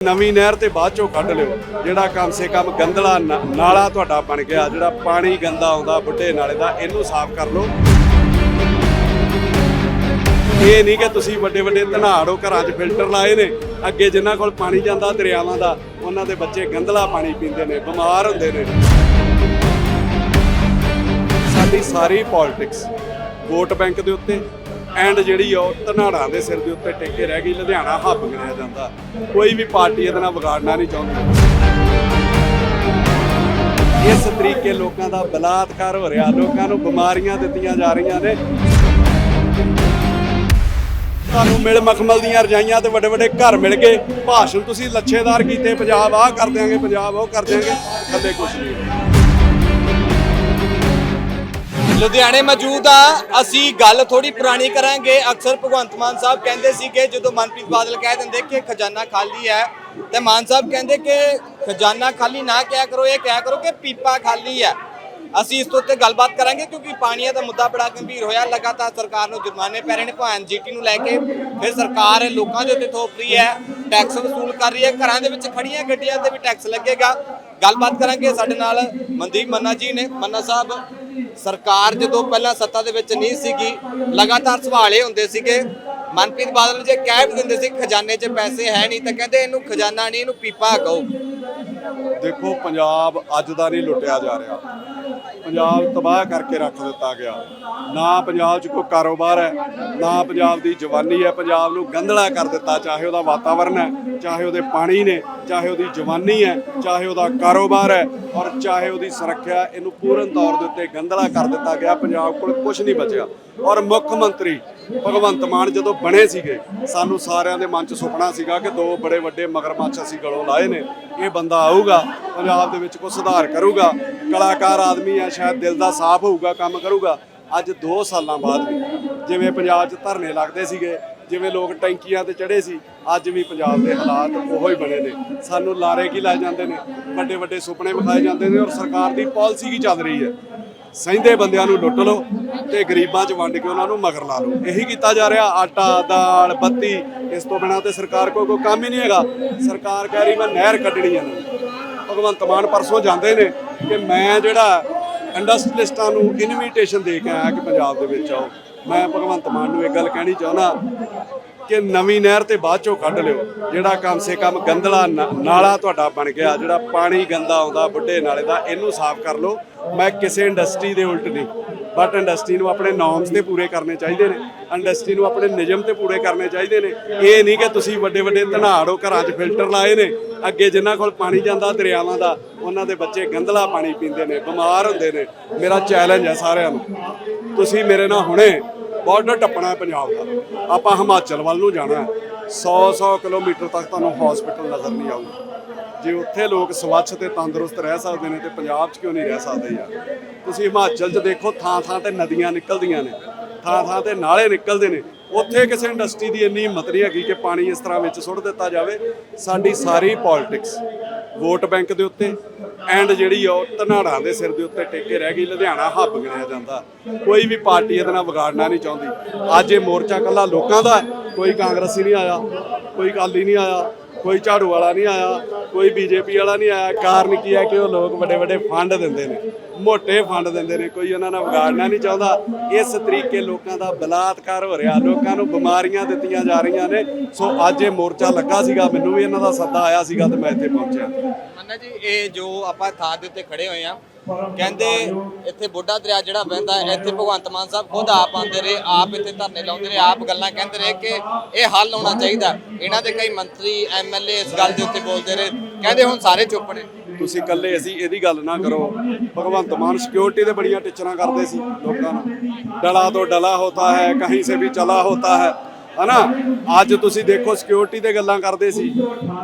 ਨਵੀਂ ਨਹਿਰ ਤੇ ਬਾਅਦ ਚੋਂ ਕੱਢ ਲਿਓ। ਜਿਹੜਾ ਕਮ ਸੇ ਕਮ ਗੰਦਲਾ ਨਾਲਾ ਤੁਹਾਡਾ ਬਣ ਗਿਆ, ਜਿਹੜਾ ਪਾਣੀ ਗੰਦਾ ਆਉਂਦਾ ਬੁੱਢੇ ਨਾਲੇ ਦਾ, ਇਹਨੂੰ ਸਾਫ਼ ਕਰ ਲਓ। ਇਹ ਨਹੀਂ ਕਿ ਤੁਸੀਂ ਵੱਡੇ ਵੱਡੇ ਧਨਾੜੋ ਘਰਾਂ 'ਚ ਫਿਲਟਰ ਲਾਏ ਨੇ। ਅੱਗੇ ਜਿਨ੍ਹਾਂ ਕੋਲ ਪਾਣੀ ਜਾਂਦਾ ਦਰਿਆਵਾਂ ਦਾ, ਉਹਨਾਂ ਦੇ ਬੱਚੇ ਗੰਦਲਾ ਪਾਣੀ ਪੀਂਦੇ ਨੇ, ਬਿਮਾਰ ਹੁੰਦੇ ਨੇ। ਸਾਡੀ ਸਾਰੀ ਪੋਲਿਟਿਕਸ ਵੋਟ ਬੈਂਕ ਦੇ ਉੱਤੇ ਐਂਡ ਜਿਹੜੀ ਆ ਉਹ ਧਨਾੜਾਂ ਦੇ ਸਿਰ ਦੇ ਉੱਤੇ ਟੇਕੇ ਰਹਿ ਗਈ, ਲੁਧਿਆਣਾ ਹੱਬ ਗਿਣਿਆ ਜਾਂਦਾ। ਕੋਈ ਵੀ ਪਾਰਟੀ ਇਹਦੇ ਨਾਲ ਵਿਗਾੜਨਾ ਨਹੀਂ ਚਾਹੁੰਦੀ। ਇਸ ਤਰੀਕੇ ਲੋਕਾਂ ਦਾ ਬਲਾਤਕਾਰ ਹੋ ਰਿਹਾ, ਲੋਕਾਂ ਨੂੰ ਬਿਮਾਰੀਆਂ ਦਿੱਤੀਆਂ ਜਾ ਰਹੀਆਂ ਨੇ। ਤੁਹਾਨੂੰ ਮਿਲ ਮਖਮਲ ਦੀਆਂ ਰਜਾਈਆਂ ਤੇ ਵੱਡੇ ਵੱਡੇ ਘਰ ਮਿਲ ਗਏ। ਭਾਸ਼ਣ ਤੁਸੀਂ ਲੱਛੇਦਾਰ ਕੀਤੇ, ਪੰਜਾਬ ਆਹ ਕਰ ਦਿਆਂਗੇ, ਪੰਜਾਬ ਉਹ ਕਰ ਦਿਆਂਗੇ। ਥੱਲੇ ਕੁਝ ਨਹੀਂ। ਲੁਧਿਆਣੇ ਮੌਜੂਦ ਆ। ਅਸੀਂ ਗੱਲ ਥੋੜੀ ਪੁਰਾਣੀ ਕਰਾਂਗੇ। ਅਕਸਰ ਭਗਵੰਤ ਮਾਨ ਸਾਹਿਬ ਕਹਿੰਦੇ ਸੀ ਕਿ ਜਦੋਂ ਮਨਪ੍ਰੀਤ ਬਾਦਲ ਕਹਿ ਦਿੰਦੇ ਕਿ ਖਜ਼ਾਨਾ ਖਾਲੀ ਹੈ, ਤੇ ਮਾਨ ਸਾਹਿਬ ਕਹਿੰਦੇ ਕਿ ਖਜ਼ਾਨਾ ਖਾਲੀ ਨਾ ਕਿਹਾ ਕਰੋ, ਇਹ ਕਿਹਾ ਕਰੋ ਕਿ ਪੀਪਾ ਖਾਲੀ ਹੈ। ਅਸੀਂ ਇਸ ਤੋਂ ਉੱਤੇ ਗੱਲਬਾਤ ਕਰਾਂਗੇ, ਕਿਉਂਕਿ ਪਾਣੀਆਂ ਦਾ ਮੁੱਦਾ ਬੜਾ ਗੰਭੀਰ ਹੋਇਆ। ਲਗਾਤਾਰ ਸਰਕਾਰ ਨੂੰ ਜੁਰਮਾਨੇ ਪੈ ਰਹੇ ਨੇ, ਭਾਵੇਂ ਜੀਟੀ ਨੂੰ ਲੈ ਕੇ। ਫਿਰ ਸਰਕਾਰ ਲੋਕਾਂ ਦੇ ਉੱਤੇ ਥੋਪ ਰਹੀ ਹੈ ਟੈਕਸ ਵਸੂਲ ਕਰ ਰਹੀ ਹੈ, ਘਰਾਂ ਦੇ ਵਿੱਚ ਖੜੀਆਂ ਗੱਡੀਆਂ ਤੇ ਵੀ ਟੈਕਸ ਲੱਗੇਗਾ। ਗੱਲਬਾਤ ਕਰਾਂਗੇ ਸਾਡੇ ਨਾਲ ਮਨਦੀਪ ਮੰਨਾ ਜੀ ਨੇ। ਮੰਨਾ ਸਾਹਿਬ ਸਰਕਾਰ ਜਦੋਂ ਪਹਿਲਾਂ ਸੱਤਾ ਦੇ ਵਿੱਚ ਨਹੀਂ ਸੀਗੀ, ਲਗਾਤਾਰ ਸਵਾਲ ਇਹ ਹੁੰਦੇ ਸੀਗੇ। ਮਨਪ੍ਰੀਤ ਬਾਦਲ ਜੇ ਕਹਿ ਵੀ ਦਿੰਦੇ ਸੀ, ਖਜ਼ਾਨੇ 'ਚ ਪੈਸੇ ਹੈ ਨਹੀਂ, ਤਾਂ ਕਹਿੰਦੇ ਇਹਨੂੰ ਖਜ਼ਾਨਾ ਨਹੀਂ, ਇਹਨੂੰ ਪੀਪਾ ਕਹੋ। ਦੇਖੋ, ਪੰਜਾਬ ਅੱਜ ਦਾ ਨਹੀਂ ਲੁੱਟਿਆ ਜਾ ਰਿਹਾ। ਪੰਜਾਬ ਤਬਾਹ ਕਰਕੇ ਰੱਖ ਦਿੱਤਾ ਗਿਆ। ਨਾ ਪੰਜਾਬ 'ਚ ਕੋਈ ਕਾਰੋਬਾਰ ਹੈ, ਨਾ ਪੰਜਾਬ ਦੀ ਜਵਾਨੀ ਹੈ। ਪੰਜਾਬ ਨੂੰ ਗੰਧਲਾ ਕਰ ਦਿੱਤਾ, ਚਾਹੇ ਉਹਦਾ ਵਾਤਾਵਰਣ ਹੈ, ਚਾਹੇ ਉਹਦੇ ਪਾਣੀ ਨੇ, ਚਾਹੇ ਉਹਦੀ ਜਵਾਨੀ ਹੈ, ਚਾਹੇ ਉਹਦਾ ਕਾਰੋਬਾਰ ਹੈ, ਔਰ ਚਾਹੇ ਉਹਦੀ ਸੁਰੱਖਿਆ ਇਹਨੂੰ ਪੂਰਨ ਤੌਰ ਦੇ ਉੱਤੇ ਗੰਧਲਾ ਕਰ ਦਿੱਤਾ ਗਿਆ। ਪੰਜਾਬ ਕੋਲ ਕੁਝ ਨਹੀਂ ਬਚਿਆ। ਔਰ ਮੁੱਖ ਮੰਤਰੀ ਭਗਵੰਤ ਮਾਨ ਜਦੋਂ ਬਣੇ ਸੀਗੇ, ਸਾਨੂੰ ਸਾਰਿਆਂ ਦੇ ਮਨ 'ਚ ਸੁਪਨਾ ਸੀਗਾ ਕਿ ਦੋ ਬੜੇ ਵੱਡੇ ਮਗਰਮੱਛ ਅਸੀਂ ਗਲੋਂ ਲਾਏ ਨੇ, ਇਹ ਬੰਦਾ ਆਊਗਾ, ਪੰਜਾਬ ਦੇ ਵਿੱਚ ਕੋਈ ਸੁਧਾਰ ਕਰੂਗਾ। ਕਲਾਕਾਰ ਆਦਮੀ ਹੈ ਸ਼ਾਇਦ ਦਿਲ ਦਾ ਸਾਫ਼ ਹੋਊਗਾ, ਕੰਮ ਕਰੂਗਾ। ਅੱਜ 2 ਸਾਲਾਂ ਬਾਅਦ ਵੀ ਜਿਵੇਂ ਪੰਜਾਬ 'ਚ ਧਰਨੇ ਲੱਗਦੇ ਸੀਗੇ, ਜਿਵੇਂ ਲੋਕ ਟੈਂਕੀਆਂ ਤੇ ਚੜੇ ਸੀ, ਅੱਜ ਵੀ ਪੰਜਾਬ ਦੇ ਹਾਲਾਤ ਉਹੋ ਹੀ ਬਣੇ ਨੇ। ਸਾਨੂੰ ਲਾਰੇ ਕੀ ਲਾਏ ਜਾਂਦੇ ਨੇ? ਵੱਡੇ ਵੱਡੇ ਸੁਪਨੇ ਵਿਖਾਏ ਜਾਂਦੇ ਨੇ ਔਰ ਸਰਕਾਰ ਦੀ ਪਾਲਿਸੀ ਕੀ ਚੱਲ ਰਹੀ ਹੈ? ਸਹਿੰਦੇ ਬੰਦਿਆਂ ਨੂੰ ਲੁੱਟ ਲਓ ਤੇ ਗਰੀਬਾਂ 'ਚ ਵੰਡ ਕੇ ਉਹਨਾਂ ਨੂੰ ਮਗਰ ਲਾ ਲਓ। ਇਹੀ ਕੀਤਾ ਜਾ ਰਿਹਾ, ਆਟਾ, ਦਾਲ, ਬੱਤੀ। ਇਸ ਤੋਂ ਬਿਨਾਂ ਤੇ ਸਰਕਾਰ ਕੋਲ ਕੋਈ ਕੰਮ ਹੀ ਨਹੀਂ ਹੈਗਾ। ਸਰਕਾਰ ਕਹਿ ਰਹੀ ਮੈਂ ਨਹਿਰ ਕੱਢਣੀ ਹੈ ਭਗਵੰਤ ਮਾਨ ਪਰਸੋਂ ਜਾਂਦੇ ਨੇ ਕਿ ਮੈਂ ਜਿਹੜਾ ਇੰਡਸਟਰੀਲਿਸਟਾਂ ਨੂੰ ਇਨਵੀਟੇਸ਼ਨ ਦੇ ਕੇ ਆਇਆ ਕਿ ਪੰਜਾਬ ਦੇ ਵਿੱਚ ਆਓ। ਮੈਂ ਭਗਵੰਤ ਮਾਨ ਨੂੰ ਇਹ ਗੱਲ ਕਹਿਣੀ ਚਾਹੁੰਦਾ ਕਿ ਨਵੀਂ ਨਹਿਰ ਤੇ ਬਾਅਦ ਚੋਂ ਕੱਢ ਲਿਓ। ਜਿਹੜਾ ਕਮ ਸੇ ਕਮ ਗੰਦਲਾ ਨਾ- ਨਾਲਾ ਤੁਹਾਡਾ ਬਣ ਗਿਆ, ਜਿਹੜਾ ਪਾਣੀ ਗੰਦਾ ਆਉਂਦਾ, ਬੁੱਢੇ ਨਾਲੇ ਦਾ, ਇਹਨੂੰ ਸਾਫ਼ ਕਰ ਲਓ। ਮੈਂ ਕਿਸੇ ਇੰਡਸਟਰੀ ਦੇ ਉਲਟ ਨਹੀਂ। ਬਟ ਇੰਡਸਟਰੀ ਨੂੰ ਆਪਣੇ ਨੋਰਮਸ ਤੇ ਪੂਰੇ ਕਰਨੇ ਚਾਹੀਦੇ ਨੇ। ਇੰਡਸਟਰੀ ਨੂੰ ਆਪਣੇ ਨਿਯਮ ਤੇ ਪੂਰੇ ਕਰਨੇ ਚਾਹੀਦੇ ਨੇ। ਇਹ ਨਹੀਂ ਕਿ ਤੁਸੀਂ ਵੱਡੇ ਵੱਡੇ ਧਨਾੜੋ ਘਰਾਂ 'ਚ ਫਿਲਟਰ ਲਾਏ ਨੇ। ਅੱਗੇ ਜਿਨ੍ਹਾਂ ਕੋਲ ਪਾਣੀ ਜਾਂਦਾ ਦਰਿਆਵਾਂ ਦਾ, ਉਹਨਾਂ ਦੇ ਬੱਚੇ ਗੰਦਲਾ ਪਾਣੀ ਪੀਂਦੇ ਨੇ, ਬਿਮਾਰ ਹੁੰਦੇ ਨੇ। ਮੇਰਾ ਚੈਲੰਜ ਹੈ ਸਾਰਿਆਂ ਨੂੰ। ਤੁਸੀਂ ਮੇਰੇ ਨਾਲ ਹੁਣੇ ਬਾਰਡਰ ਟੱਪਣਾ ਪੰਜਾਬ ਦਾ। ਆਪਾਂ ਹਿਮਾਚਲ ਵੱਲ ਨੂੰ ਜਾਣਾ ਹੈ। 100-100 ਕਿਲੋਮੀਟਰ ਤੱਕ ਤੁਹਾਨੂੰ ਹਸਪੀਟਲ ਨਜ਼ਰ ਨਹੀਂ ਆਊਗਾ। ਜੇ ਉੱਥੇ ਲੋਕ ਸਵੱਛ ਤੇ ਤੰਦਰੁਸਤ ਰਹਿ ਸਕਦੇ ਨੇ ਤੇ ਪੰਜਾਬ 'ਚ ਕਿਉਂ ਨਹੀਂ ਰਹਿ ਸਕਦੇ ਯਾਰ? ਤੁਸੀਂ ਹਿਮਾਚਲ 'ਚ ਦੇਖੋ, ਥਾਂ-ਥਾਂ ਤੇ ਨਦੀਆਂ ਨਿਕਲਦੀਆਂ ਨੇ, ਥਾਂ-ਥਾਂ ਤੇ ਨਾਲੇ ਨਿਕਲਦੇ ਨੇ। ਉੱਥੇ ਕਿਸੇ ਇੰਡਸਟਰੀ ਦੀ ਇੰਨੀ ਹਿੰਮਤ ਨਹੀਂ ਹੈਗੀ ਕਿ ਪਾਣੀ ਇਸ ਤਰ੍ਹਾਂ ਵਿੱਚ ਸੁੱਟ ਦਿੱਤਾ ਜਾਵੇ। ਸਾਡੀ ਸਾਰੀ ਪੋਲਿਟਿਕਸ ਵੋਟ ਬੈਂਕ ਦੇ ਉੱਤੇ ਐਂਡ ਜਿਹੜੀ ਆ ਉਹ ਧਨਾੜਾਂ ਦੇ ਸਿਰ ਦੇ ਉੱਤੇ ਟੇਕੇ ਰਹਿ ਗਈ, ਲੁਧਿਆਣਾ ਹੱਬ ਗਿਣਿਆ ਜਾਂਦਾ। ਕੋਈ ਵੀ ਪਾਰਟੀ ਇਹਦੇ ਨਾਲ ਵਿਗਾੜਨਾ ਨਹੀਂ ਚਾਹੁੰਦੀ। ਅੱਜ ਇਹ ਮੋਰਚਾ ਕੱਲਾ ਲੋਕਾਂ ਦਾ ਕੋਈ ਕਾਂਗਰਸੀ ਨਹੀਂ ਆਇਆ, ਕੋਈ ਅਕਾਲੀ ਨਹੀਂ ਆਇਆ, ਕੋਈ ਝਾੜੂ ਵਾਲਾ ਨਹੀਂ ਆਇਆ। ਕੋਈ ਬੀਜੇਪੀ ਵਾਲਾ ਨਹੀਂ ਆਇਆ, ਕਾਰਨ ਕੀ ਹੈ ਕਿ ਉਹ ਲੋਕ ਵੱਡੇ ਵੱਡੇ ਫੰਡ ਦਿੰਦੇ ਨੇ ਮੋٹے ਫੰਡ ਦਿੰਦੇ ਨੇ, ਕੋਈ ਉਹਨਾਂ ਨਾਲ ਵਿਗਾੜਨਾ ਨਹੀਂ ਚਾਹੁੰਦਾ। ਇਸ ਤਰੀਕੇ ਲੋਕਾਂ ਦਾ ਬਲਾਤਕਾਰ ਹੋ ਰਿਹਾ, ਲੋਕਾਂ ਨੂੰ ਬਿਮਾਰੀਆਂ ਦਿੱਤੀਆਂ ਜਾ ਰਹੀਆਂ ਨੇ। ਸੋ ਅੱਜ ਇਹ ਮੋਰਚਾ ਲੱਗਾ ਸੀਗਾ, ਮੈਨੂੰ ਵੀ ਇਹਨਾਂ ਦਾ ਸੱਦਾ ਆਇਆ ਸੀਗਾ ਤੇ ਮੈਂ ਇੱਥੇ ਪਹੁੰਚਿਆ। ਮੰਨਾ ਜੀ, ਇਹ ਜੋ ਆਪਾਂ ਥਾਂ ਦੇ ਉੱਤੇ ਖੜੇ ਹੋਏ ਆ ਕਹਿੰਦੇ ਇੱਥੇ ਬੁੱਢਾ ਦਰਿਆ ਜਿਹੜਾ ਵਹਿੰਦਾ ਇੱਥੇ ਭਗਵੰਤ ਮਾਨ ਸਾਹਿਬ ਖੁਦ ਆਪ ਆਉਂਦੇ ਰਹੇ, ਆਪ ਇੱਥੇ ਧਰਨੇ ਲਾਉਂਦੇ ਰਹੇ, ਆਪ ਗੱਲਾਂ ਕਹਿੰਦੇ ਰਹੇ ਕਿ ਇਹ ਹੱਲ ਹੋਣਾ ਚਾਹੀਦਾ ਇਹਨਾਂ ਦੇ ਕਈ ਮੰਤਰੀ ਐਮਐਲਏ ਇਸ ਗੱਲ ਦੇ ਉੱਤੇ ਬੋਲਦੇ ਰਹੇ, ਕਹਿੰਦੇ ਹੁਣ ਸਾਰੇ ਚੁੱਪ ਨੇ। ਤੁਸੀਂ ਇਕੱਲੇ ਅਸੀਂ ਇਹਦੀ ਗੱਲ ਨਾ ਕਰੋ। ਭਗਵੰਤ ਮਾਨ ਸਿਕਿਉਰਿਟੀ ਦੇ ਬੜੀਆਂ ਟਿਚਰਾਂ ਕਰਦੇ ਸੀ ਲੋਕਾਂ ਨੂੰ ਡਲਾ ਤੋਂ ਡਲਾ ਹੋਤਾ ਹੈ, ਕਹੀਂ ਸੇ ਵੀ ਚਲਾ ਹੋਤਾ ਹੈ। ਹਨਾ? ਅੱਜ ਤੁਸੀਂ ਦੇਖੋ ਸਿਕਿਉਰਿਟੀ ਤੇ ਗੱਲਾਂ ਕਰਦੇ ਸੀ।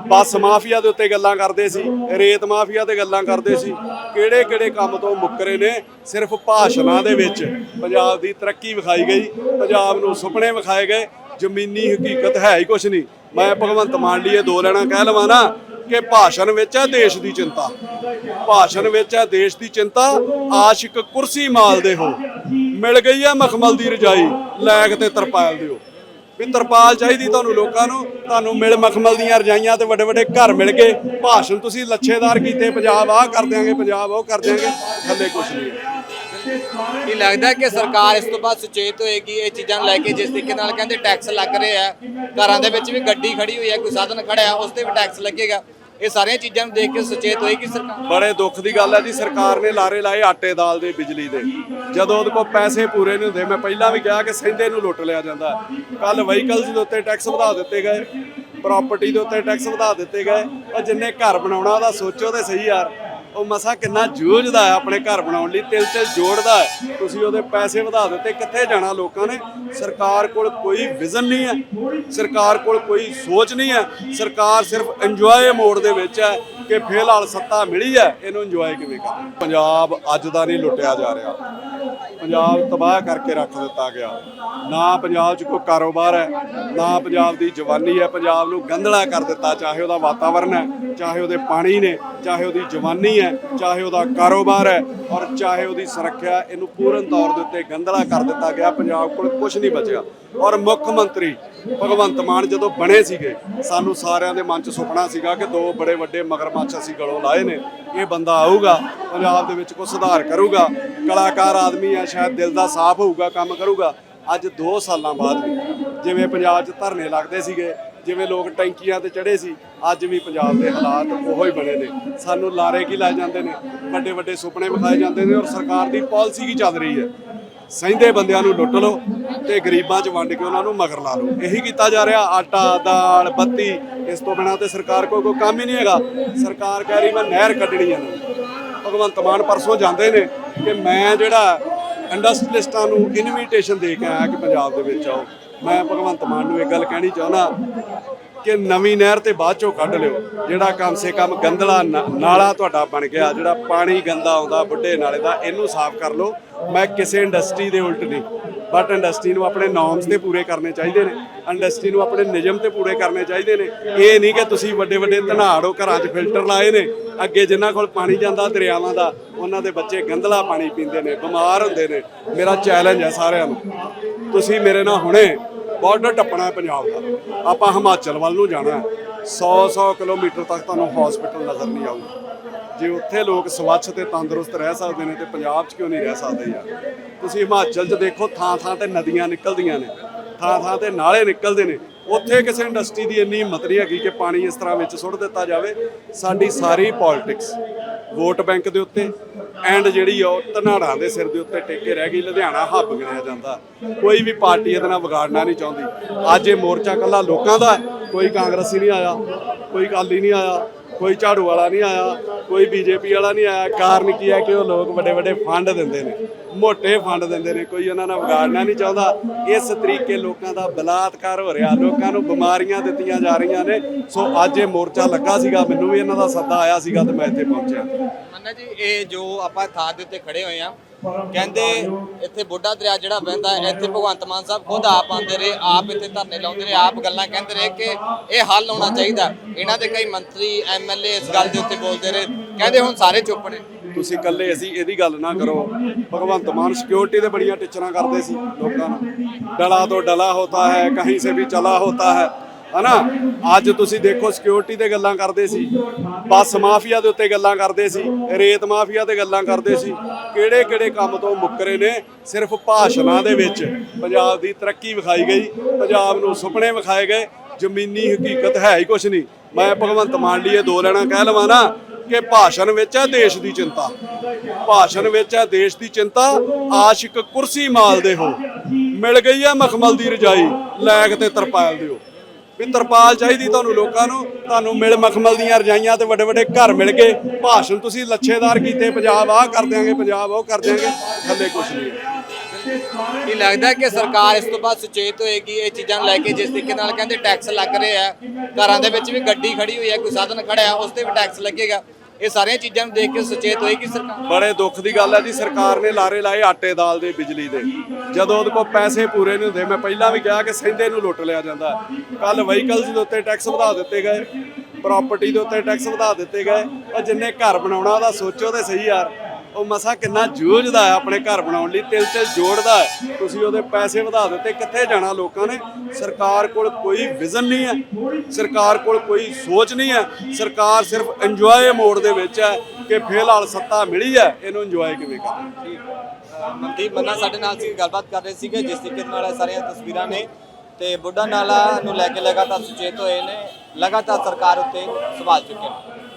ਬੱਸ ਮਾਫੀਆ ਦੇ ਉੱਤੇ ਗੱਲਾਂ ਕਰਦੇ ਸੀ। ਰੇਤ ਮਾਫੀਆ ਤੇ ਗੱਲਾਂ ਕਰਦੇ ਸੀ। ਕਿਹੜੇ ਕਿਹੜੇ ਕੰਮ ਤੋਂ ਮੁੱਕਰੇ ਨੇ? ਸਿਰਫ ਭਾਸ਼ਣਾਂ ਦੇ ਵਿੱਚ ਪੰਜਾਬ ਦੀ ਤਰੱਕੀ ਵਿਖਾਈ ਗਈ। ਪੰਜਾਬ ਨੂੰ ਸੁਪਨੇ ਵਿਖਾਏ ਗਏ। ਜ਼ਮੀਨੀ ਹਕੀਕਤ ਹੈ ਹੀ ਕੁਛ ਨਹੀਂ। ਮੈਂ ਭਗਵੰਤ ਮਾਨ ਲਈ ਇਹ ਦੋ ਲੈਣਾ ਕਹਿ ਲਵਾਂ ਨਾ ਕਿ ਭਾਸ਼ਣ ਵਿੱਚ ਹੈ ਦੇਸ਼ ਦੀ ਚਿੰਤਾ। ਭਾਸ਼ਣ ਵਿੱਚ ਹੈ ਦੇਸ਼ ਦੀ ਚਿੰਤਾ। ਆਸ਼ਿਕ ਕੁਰਸੀ ਮਾਲ ਦੇ ਹੋ। ਮਿਲ ਗਈ ਹੈ ਮਖਮਲ ਦੀ ਰਜਾਈ। ਲੈਗ ਤੇ ਤਰਪਾਲ ਦਿਓ। ਵੀ ਤਰਪਾਲ ਚਾਹੀਦੀ ਤੁਹਾਨੂੰ ਲੋਕਾਂ ਨੂੰ, ਤੁਹਾਨੂੰ ਮਿਲ ਮਖਮਲ ਦੀਆਂ ਰਜਾਈਆਂ ਤੇ ਵੱਡੇ ਵੱਡੇ ਘਰ ਮਿਲ ਗਏ। ਭਾਸ਼ਣ ਤੁਸੀਂ ਲੱਛੇਦਾਰ ਕੀਤੇ, ਪੰਜਾਬ ਆਹ ਕਰ ਦਿਆਂਗੇ, ਪੰਜਾਬ ਉਹ ਕਰ ਦਿਆਂਗੇ, ਥੱਲੇ ਕੁਝ ਨਹੀਂ। ਕੀ ਲੱਗਦਾ ਕਿ ਸਰਕਾਰ ਇਸ ਤੋਂ ਬਾਅਦ ਸੁਚੇਤ ਹੋਏਗੀ? ਇਹ ਚੀਜ਼ਾਂ ਨੂੰ ਲੈ ਕੇ ਜਿਸ ਤਰੀਕੇ ਨਾਲ ਕਹਿੰਦੇ ਟੈਕਸ ਲੱਗ ਰਹੇ ਆ ਘਰਾਂ ਦੇ ਵਿੱਚ ਵੀ ਗੱਡੀ ਖੜੀ ਹੋਈ ਹੈ, ਕੋਈ ਸਾਧਨ ਖੜਿਆ, ਉਸ ਤੇ ਵੀ ਟੈਕਸ ਲੱਗੇਗਾ। ਇਹ ਸਾਰੀਆਂ ਚੀਜ਼ਾਂ ਨੂੰ ਦੇਖ ਕੇ ਸੁਚੇਤ ਹੋਏਗੀ ਸਰਕਾਰ ਬੜੇ ਦੁੱਖ ਦੀ ਗੱਲ ਹੈ ਜੀ, ਸਰਕਾਰ ਨੇ ਲਾਰੇ ਲਾਏ ਆਟੇ ਦਾਲ ਦੇ, ਬਿਜਲੀ ਦੇ। ਜਦੋਂ ਉਹਦੇ ਕੋਲ ਪੈਸੇ ਪੂਰੇ ਨਹੀਂ ਹੁੰਦੇ, ਮੈਂ ਪਹਿਲਾਂ ਵੀ ਕਿਹਾ ਕਿ ਸੈਂਦੇ ਨੂੰ ਲੁੱਟ ਲਿਆ ਜਾਂਦਾ। ਕੱਲ ਵਹੀਕਲਸ ਦੇ ਉੱਤੇ ਟੈਕਸ ਵਧਾ ਦਿੱਤੇ ਗਏ ਪ੍ਰਾਪਰਟੀ ਦੇ ਉੱਤੇ ਟੈਕਸ ਵਧਾ ਦਿੱਤੇ ਗਏ। ਉਹ ਜਿੰਨੇ ਘਰ ਬਣਾਉਣਾ, ਉਹਦਾ ਸੋਚੋ ਤੇ ਸਹੀ ਯਾਰ। ਉਹ ਮਸਾ ਕਿੰਨਾ ਜੂਝਦਾ ਹੈ ਆਪਣੇ ਘਰ ਬਣਾਉਣ ਲਈ, ਤਿਲ ਤਿਲ ਜੋੜਦਾ ਹੈ। ਤੁਸੀਂ ਉਹਦੇ ਪੈਸੇ ਵਧਾ ਦਿੱਤੇ, ਕਿੱਥੇ ਜਾਣਾ ਲੋਕਾਂ ਨੇ? ਸਰਕਾਰ ਕੋਲ ਕੋਈ ਵਿਜ਼ਨ ਨਹੀਂ ਹੈ, ਸਰਕਾਰ ਕੋਲ ਕੋਈ ਸੋਚ ਨਹੀਂ ਹੈ। ਸਰਕਾਰ ਸਿਰਫ ਇੰਜੋਏ ਮੋਡ ਦੇ ਵਿੱਚ ਹੈ ਕਿ ਫਿਲਹਾਲ ਸੱਤਾ ਮਿਲੀ ਹੈ, ਇਹਨੂੰ ਇੰਜੋਏ ਕਿਵੇਂ ਕਰਾਂ ਪੰਜਾਬ ਅੱਜ ਦਾ ਨਹੀਂ ਲੁੱਟਿਆ ਜਾ ਰਿਹਾ। ਪੰਜਾਬ ਤਬਾਹ ਕਰਕੇ ਰੱਖ ਦਿੱਤਾ ਗਿਆ। ਨਾ ਪੰਜਾਬ 'ਚ ਕੋਈ ਕਾਰੋਬਾਰ ਹੈ, ਨਾ ਪੰਜਾਬ ਦੀ ਜਵਾਨੀ ਹੈ। ਪੰਜਾਬ ਨੂੰ ਗੰਧਲਾ ਕਰ ਦਿੱਤਾ, ਚਾਹੇ ਉਹਦਾ ਵਾਤਾਵਰਣ ਹੈ, ਚਾਹੇ ਉਹਦੇ ਪਾਣੀ ਨੇ, ਚਾਹੇ ਉਹਦੀ ਜਵਾਨੀ ਹੈ, ਚਾਹੇ ਉਹਦਾ ਕਾਰੋਬਾਰ ਹੈ ਔਰ ਚਾਹੇ ਉਹਦੀ ਸੁਰੱਖਿਆ ਇਹਨੂੰ ਪੂਰਨ ਤੌਰ ਦੇ ਉੱਤੇ ਗੰਧਲਾ ਕਰ ਦਿੱਤਾ ਗਿਆ। ਪੰਜਾਬ ਕੋਲ ਕੁਝ ਨਹੀਂ ਬਚਿਆ। ਔਰ ਮੁੱਖ ਮੰਤਰੀ ਭਗਵੰਤ ਮਾਨ ਜਦੋਂ ਬਣੇ ਸੀਗੇ, ਸਾਨੂੰ ਸਾਰਿਆਂ ਦੇ ਮਨ 'ਚ ਸੁਪਨਾ ਸੀਗਾ ਕਿ ਦੋ ਬੜੇ ਵੱਡੇ ਮਗਰਮੱਛ ਅਸੀਂ ਗਲੋਂ ਲਾਏ ਨੇ। ਇਹ ਬੰਦਾ ਆਊਗਾ, ਪੰਜਾਬ ਦੇ ਵਿੱਚ ਕੋਈ ਸੁਧਾਰ ਕਰੂਗਾ, ਕਲਾਕਾਰ ਆਦਮੀ ਆ, ਸ਼ਾਇਦ ਦਿਲ ਦਾ ਸਾਫ਼ ਹੋਊਗਾ, ਕੰਮ ਕਰੂਗਾ। ਅੱਜ 2 ਸਾਲਾਂ ਬਾਅਦ ਵੀ, ਜਿਵੇਂ ਪੰਜਾਬ 'ਚ ਧਰਨੇ ਲੱਗਦੇ ਸੀਗੇ, ਜਿਵੇਂ ਲੋਕ ਟੈਂਕੀਆਂ ਤੇ ਚੜੇ ਸੀ, ਅੱਜ ਵੀ ਪੰਜਾਬ ਦੇ ਹਾਲਾਤ ਉਹੋ ਹੀ ਬਣੇ ਨੇ। ਸਾਨੂੰ ਲਾਰੇ ਕੀ ਲਾਏ ਜਾਂਦੇ ਨੇ? ਵੱਡੇ ਵੱਡੇ ਸੁਪਨੇ ਵਿਖਾਏ ਜਾਂਦੇ ਨੇ ਔਰ ਸਰਕਾਰ ਦੀ ਪਾਲਿਸੀ ਕੀ ਚੱਲ ਰਹੀ ਹੈ? ਸਹਿੰਦੇ ਬੰਦਿਆਂ ਨੂੰ ਲੁੱਟ ਲਓ ਤੇ ਗਰੀਬਾਂ 'ਚ ਵੰਡ ਕੇ ਉਹਨਾਂ ਨੂੰ ਮਗਰ ਲਾ ਲਓ। ਇਹੀ ਕੀਤਾ ਜਾ ਰਿਹਾ, ਆਟਾ, ਦਾਲ, ਬੱਤੀ, ਇਸ ਤੋਂ ਬਿਨਾਂ ਤੇ ਸਰਕਾਰ ਕੋਲ ਕੋਈ ਕੰਮ ਹੀ ਨਹੀਂ ਹੈਗਾ। ਸਰਕਾਰ ਕਹਿ ਰਹੀ, ਮੈਂ ਨਹਿਰ ਕੱਢਣੀ ਹੈ ਭਗਵੰਤ ਮਾਨ ਪਰਸੋਂ ਜਾਂਦੇ ਨੇ ਕਿ ਮੈਂ ਜਿਹੜਾ ਇੰਡਸਟਰੀਲਿਸਟਾਂ ਨੂੰ ਇਨਵੀਟੇਸ਼ਨ ਦੇ ਕੇ ਆਇਆ ਕਿ ਪੰਜਾਬ ਦੇ ਵਿੱਚ ਆਓ। ਮੈਂ ਭਗਵੰਤ ਮਾਨ ਨੂੰ ਇਹ ਗੱਲ ਕਹਿਣੀ ਚਾਹੁੰਦਾ ਕਿ ਨਵੀਂ ਨਹਿਰ ਤੇ ਬਾਅਦ ਚੋਂ ਕੱਢ ਲਿਓ। ਜਿਹੜਾ ਕਮ ਸੇ ਕਮ ਗੰਦਲਾ ਨਾ- ਨਾਲਾ ਤੁਹਾਡਾ ਬਣ ਗਿਆ, ਜਿਹੜਾ ਪਾਣੀ ਗੰਦਾ ਆਉਂਦਾ, ਬੁੱਢੇ ਨਾਲੇ ਦਾ, ਇਹਨੂੰ ਸਾਫ਼ ਕਰ ਲਓ। ਮੈਂ ਕਿਸੇ ਇੰਡਸਟਰੀ ਦੇ ਉਲਟ ਨਹੀਂ ਬਟ ਇੰਡਸਟਰੀ ਨੂੰ ਆਪਣੇ ਨੋਰਮਸ ਤੇ ਪੂਰੇ ਕਰਨੇ ਚਾਹੀਦੇ ਨੇ। ਇੰਡਸਟਰੀ ਨੂੰ ਆਪਣੇ ਨਿਯਮ ਤੇ ਪੂਰੇ ਕਰਨੇ ਚਾਹੀਦੇ ਨੇ। ਇਹ ਨਹੀਂ ਕਿ ਤੁਸੀਂ ਵੱਡੇ ਵੱਡੇ ਧਨਾੜੋ ਘਰਾਂ 'ਚ ਫਿਲਟਰ ਲਾਏ ਨੇ। ਅੱਗੇ ਜਿਨ੍ਹਾਂ ਕੋਲ ਪਾਣੀ ਜਾਂਦਾ, ਦਰਿਆਵਾਂ ਦਾ, ਉਹਨਾਂ ਦੇ ਬੱਚੇ ਗੰਦਲਾ ਪਾਣੀ ਪੀਂਦੇ ਨੇ, ਬਿਮਾਰ ਹੁੰਦੇ ਨੇ। ਮੇਰਾ ਚੈਲੰਜ ਹੈ ਸਾਰਿਆਂ ਨੂੰ। ਤੁਸੀਂ ਮੇਰੇ ਨਾਲ ਹੁਣੇ ਬਾਰਡਰ ਟੱਪਣਾ ਹੈ ਪੰਜਾਬ ਦਾ। ਆਪਾਂ ਹਿਮਾਚਲ ਵੱਲ ਨੂੰ ਜਾਣਾ ਹੈ। 100-100 ਕਿਲੋਮੀਟਰ ਤੱਕ ਤੁਹਾਨੂੰ ਹਸਪੀਟਲ ਨਜ਼ਰ ਨਹੀਂ ਆਊਗਾ। ਜੇ ਉੱਥੇ ਲੋਕ ਸਵੱਛ ਤੇ ਤੰਦਰੁਸਤ ਰਹਿ ਸਕਦੇ ਨੇ ਤੇ ਪੰਜਾਬ 'ਚ ਕਿਉਂ ਨਹੀਂ ਰਹਿ ਸਕਦੇ ਯਾਰ? ਤੁਸੀਂ ਹਿਮਾਚਲ 'ਚ ਦੇਖੋ, ਥਾਂ-ਥਾਂ ਤੇ ਨਦੀਆਂ ਨਿਕਲਦੀਆਂ ਨੇ। ਥਾਂ-ਥਾਂ ਤੇ ਨਾਲੇ ਨਿਕਲਦੇ ਨੇ। ਉੱਥੇ ਕਿਸੇ ਇੰਡਸਟਰੀ ਦੀ ਇੰਨੀ ਹਿੰਮਤ ਨਹੀਂ ਹੈਗੀ ਕਿ ਪਾਣੀ ਇਸ ਤਰ੍ਹਾਂ ਵਿੱਚ ਸੁੱਟ ਦਿੱਤਾ ਜਾਵੇ। ਸਾਡੀ ਸਾਰੀ ਪੋਲਿਟਿਕਸ ਵੋਟ ਬੈਂਕ ਦੇ ਉੱਤੇ ਐਂਡ ਜਿਹੜੀ ਆ ਉਹ ਧਨਾੜਾਂ ਦੇ ਸਿਰ ਦੇ ਉੱਤੇ ਟੇਕੇ ਰਹਿ ਗਈ, ਲੁਧਿਆਣਾ ਹੱਬ ਗਿਣਿਆ ਜਾਂਦਾ। ਕੋਈ ਵੀ ਪਾਰਟੀ ਇਹਦੇ ਨਾਲ ਵਿਗਾੜਨਾ ਨਹੀਂ ਚਾਹੁੰਦੀ। ਅੱਜ ਇਹ ਮੋਰਚਾ ਕੱਲਾ ਲੋਕਾਂ ਦਾ ਕੋਈ ਕਾਂਗਰਸੀ ਨਹੀਂ ਆਇਆ, ਕੋਈ ਅਕਾਲੀ ਨਹੀਂ ਆਇਆ, ਕੋਈ ਝਾੜੂ ਵਾਲਾ ਨਹੀਂ ਆਇਆ। ਕੋਈ ਬੀਜੇਪੀ ਵਾਲਾ ਨਹੀਂ ਆਇਆ, ਕਾਰਨ ਕੀ ਹੈ ਕਿ ਉਹ ਲੋਕ ਵੱਡੇ ਵੱਡੇ ਫੰਡ ਦਿੰਦੇ ਨੇ ਮੋٹے ਫੰਡ ਦਿੰਦੇ ਨੇ, ਕੋਈ ਉਹਨਾਂ ਨਾਲ ਵਿਗਾੜਨਾ ਨਹੀਂ ਚਾਹੁੰਦਾ। ਇਸ ਤਰੀਕੇ ਲੋਕਾਂ ਦਾ ਬਲਾਤਕਾਰ ਹੋ ਰਿਹਾ, ਲੋਕਾਂ ਨੂੰ ਬਿਮਾਰੀਆਂ ਦਿੱਤੀਆਂ ਜਾ ਰਹੀਆਂ ਨੇ। ਸੋ ਅੱਜ ਇਹ ਮੋਰਚਾ ਲੱਗਾ ਸੀਗਾ, ਮੈਨੂੰ ਵੀ ਇਹਨਾਂ ਦਾ ਸੱਦਾ ਆਇਆ ਸੀਗਾ ਤੇ ਮੈਂ ਇੱਥੇ ਪਹੁੰਚਿਆ। ਮੰਨਾ ਜੀ, ਇਹ ਜੋ ਆਪਾਂ ਥਾਂ ਦੇ ਉੱਤੇ ਖੜੇ ਹੋਏ ਆ ਕਹਿੰਦੇ ਇੱਥੇ ਬੁੱਢਾ ਦਰਿਆ ਜਿਹੜਾ ਵਹਿੰਦਾ ਇੱਥੇ ਭਗਵੰਤ ਮਾਨ ਸਾਹਿਬ ਖੁਦ ਆਪ ਆਉਂਦੇ ਰਹੇ, ਆਪ ਇੱਥੇ ਧਰਨੇ ਲਾਉਂਦੇ ਰਹੇ, ਆਪ ਗੱਲਾਂ ਕਹਿੰਦੇ ਰਹੇ ਕਿ ਇਹ ਹੱਲ ਹੋਣਾ ਚਾਹੀਦਾ। ਇਹਨਾਂ ਦੇ ਕਈ ਮੰਤਰੀ ਐਮਐਲਏ ਇਸ ਗੱਲ ਦੇ ਉੱਤੇ ਬੋਲਦੇ ਰਹੇ, ਕਹਿੰਦੇ ਹੁਣ ਸਾਰੇ ਚੁੱਪ ਨੇ। ਤੁਸੀਂ ਇਕੱਲੇ ਅਸੀਂ ਇਹਦੀ ਗੱਲ ਨਾ ਕਰੋ। ਭਗਵੰਤ ਮਾਨ ਸਿਕਿਉਰਿਟੀ ਦੇ ਬੜੀਆਂ ਟਿਚਰਾਂ ਕਰਦੇ ਸੀ ਲੋਕਾਂ ਨੂੰ ਡਲਾ ਤੋਂ ਡਲਾ ਹੋਤਾ ਹੈ, ਕਹੀਂ ਸੇ ਵੀ ਚਲਾ ਹੋਤਾ ਹੈ। ਹਨਾ? ਅੱਜ ਤੁਸੀਂ ਦੇਖੋ ਸਿਕਿਉਰਿਟੀ ਤੇ ਗੱਲਾਂ ਕਰਦੇ ਸੀ। ਬੱਸ ਮਾਫੀਆ ਦੇ ਉੱਤੇ ਗੱਲਾਂ ਕਰਦੇ ਸੀ। ਰੇਤ ਮਾਫੀਆ ਤੇ ਗੱਲਾਂ ਕਰਦੇ ਸੀ। ਕਿਹੜੇ ਕਿਹੜੇ ਕੰਮ ਤੋਂ ਮੁੱਕਰੇ ਨੇ? ਸਿਰਫ ਭਾਸ਼ਣਾਂ ਦੇ ਵਿੱਚ ਪੰਜਾਬ ਦੀ ਤਰੱਕੀ ਵਿਖਾਈ ਗਈ। ਪੰਜਾਬ ਨੂੰ ਸੁਪਨੇ ਵਿਖਾਏ ਗਏ। ਜ਼ਮੀਨੀ ਹਕੀਕਤ ਹੈ ਹੀ ਕੁਛ ਨਹੀਂ। ਮੈਂ ਭਗਵੰਤ ਮਾਨ ਲਈ ਇਹ ਦੋ ਲੈਣਾ ਕਹਿ ਲਵਾਂ ਨਾ ਕਿ ਭਾਸ਼ਣ ਵਿੱਚ ਹੈ ਦੇਸ਼ ਦੀ ਚਿੰਤਾ। ਭਾਸ਼ਣ ਵਿੱਚ ਹੈ ਦੇਸ਼ ਦੀ ਚਿੰਤਾ। ਆਸ਼ਿਕ ਕੁਰਸੀ ਮਾਲਦੇ ਹੋ। ਮਿਲ ਗਈ ਹੈ ਮਖਮਲ ਦੀ ਰਜਾਈ। ਲੈਗ ਤੇ ਤਰਪਾਲ ਦਿਓ। ਵੀ ਤਰਪਾਲ ਚਾਹੀਦੀ ਤੁਹਾਨੂੰ ਲੋਕਾਂ ਨੂੰ, ਤੁਹਾਨੂੰ ਮਿਲ ਮਖਮਲ ਦੀਆਂ ਰਜਾਈਆਂ ਤੇ ਵੱਡੇ ਵੱਡੇ ਘਰ ਮਿਲ ਗਏ। ਭਾਸ਼ਣ ਤੁਸੀਂ ਲੱਛੇਦਾਰ ਕੀਤੇ, ਪੰਜਾਬ ਆਹ ਕਰ ਦਿਆਂਗੇ, ਪੰਜਾਬ ਉਹ ਕਰ ਦਿਆਂਗੇ, ਥੱਲੇ ਕੁਛ ਨਹੀਂ। ਕੀ ਲੱਗਦਾ ਕਿ ਸਰਕਾਰ ਇਸ ਤੋਂ ਬਾਅਦ ਸੁਚੇਤ ਹੋਏਗੀ? ਇਹ ਚੀਜ਼ਾਂ ਨੂੰ ਲੈ ਕੇ ਜਿਸ ਤਰੀਕੇ ਨਾਲ ਕਹਿੰਦੇ ਟੈਕਸ ਲੱਗ ਰਹੇ ਆ ਘਰਾਂ ਦੇ ਵਿੱਚ ਵੀ ਗੱਡੀ ਖੜੀ ਹੋਈ ਹੈ, ਕੋਈ ਸਾਧਨ ਖੜਿਆ, ਉਸ ਤੇ ਵੀ ਟੈਕਸ ਲੱਗੇਗਾ। ਇਹ ਸਾਰੀਆਂ ਚੀਜ਼ਾਂ ਨੂੰ ਦੇਖ ਕੇ ਸੁਚੇਤ ਹੋਏਗੀ ਸਰਕਾਰ ਬੜੇ ਦੁੱਖ ਦੀ ਗੱਲ ਹੈ ਜੀ, ਸਰਕਾਰ ਨੇ ਲਾਰੇ ਲਾਏ ਆਟੇ ਦਾਲ ਦੇ ਬਿਜਲੀ ਦੇ। ਜਦੋਂ ਉਹਦੇ ਕੋਲ ਪੈਸੇ ਪੂਰੇ ਨਹੀਂ ਹੁੰਦੇ, ਮੈਂ ਪਹਿਲਾਂ ਵੀ ਕਿਹਾ ਕਿ ਸੈਂਦੇ ਨੂੰ ਲੁੱਟ ਲਿਆ ਜਾਂਦਾ। ਕੱਲ ਵਹੀਕਲਸ ਦੇ ਉੱਤੇ ਟੈਕਸ ਵਧਾ ਦਿੱਤੇ ਗਏ ਪ੍ਰਾਪਰਟੀ ਦੇ ਉੱਤੇ ਟੈਕਸ ਵਧਾ ਦਿੱਤੇ ਗਏ। ਉਹ ਜਿੰਨੇ ਘਰ ਬਣਾਉਣਾ, ਉਹਦਾ ਸੋਚੋ ਤੇ ਸਹੀ ਯਾਰ। ਉਹ ਮਸਾ ਕਿੰਨਾ ਜੂਝਦਾ ਹੈ ਆਪਣੇ ਘਰ ਬਣਾਉਣ ਲਈ, ਤਿਲ ਤਿਲ ਜੋੜਦਾ ਹੈ। ਤੁਸੀਂ ਉਹਦੇ ਪੈਸੇ ਵਧਾ ਦਿੱਤੇ, ਕਿੱਥੇ ਜਾਣਾ ਲੋਕਾਂ ਨੇ? ਸਰਕਾਰ ਕੋਲ ਕੋਈ ਵਿਜ਼ਨ ਨਹੀਂ ਹੈ, ਸਰਕਾਰ ਕੋਲ ਕੋਈ ਸੋਚ ਨਹੀਂ ਹੈ। ਸਰਕਾਰ ਸਿਰਫ ਇੰਜੋਏ ਮੋਡ ਦੇ ਵਿੱਚ ਹੈ ਕਿ ਫਿਲਹਾਲ ਸੱਤਾ ਮਿਲੀ ਹੈ, ਇਹਨੂੰ ਇੰਜੋਏ ਕਿਵੇਂ ਕਰਨਾ ਮਨਦੀਪ ਮੰਨਾ ਸਾਡੇ ਨਾਲ ਸੀ, ਗੱਲਬਾਤ ਕਰ ਰਹੇ ਸੀਗੇ, ਜਿਸ ਤਰੀਕੇ ਨਾਲ ਸਾਰੀਆਂ ਤਸਵੀਰਾਂ ਨੇ। ਤੇ ਬੁੱਢਾ ਨਾਲਾ ਨੂੰ ਲੈ ਕੇ ਲਗਾਤਾਰ ਸੁਚੇਤ ਹੋਏ ਨੇ, ਲਗਾਤਾਰ ਸਰਕਾਰ ਉੱਤੇ ਸਵਾਲ ਚੁੱਕੇ ਨੇ।